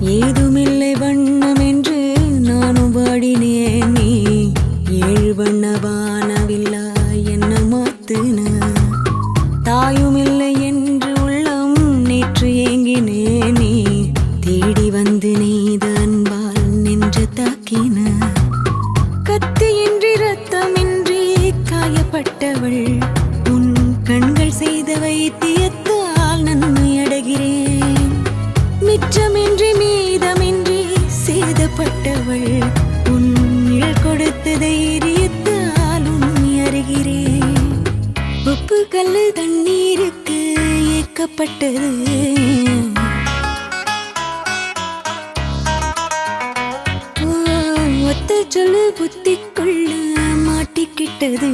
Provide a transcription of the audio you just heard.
ஏதுமில்லை வண்ணம் என்று நானும் வாடினேன் நீ. ஏழு வண்ணவானவில்லா என்ன மாத்துன. தாயுமில்லை என்று உள்ளம் நேற்று ஏங்கினே நீ. தேடி வந்து நீத அன்பால் நின்று தாக்கின. கத்தியின்றி ரத்தமின்றி காயப்பட்டவள். உன் கண்கள் செய்த வைத்தியத்தை சேதப்பட்டவள் உன் நிழல் கொடுத்த தைரியத்தால் உண்மை அறிகிறேன் உப்பு கல்லு தண்ணீருக்கு ஏக்கப்பட்டது ஒத்த சொல்லு புத்திக்குள்ள மாட்டிக்கிட்டது.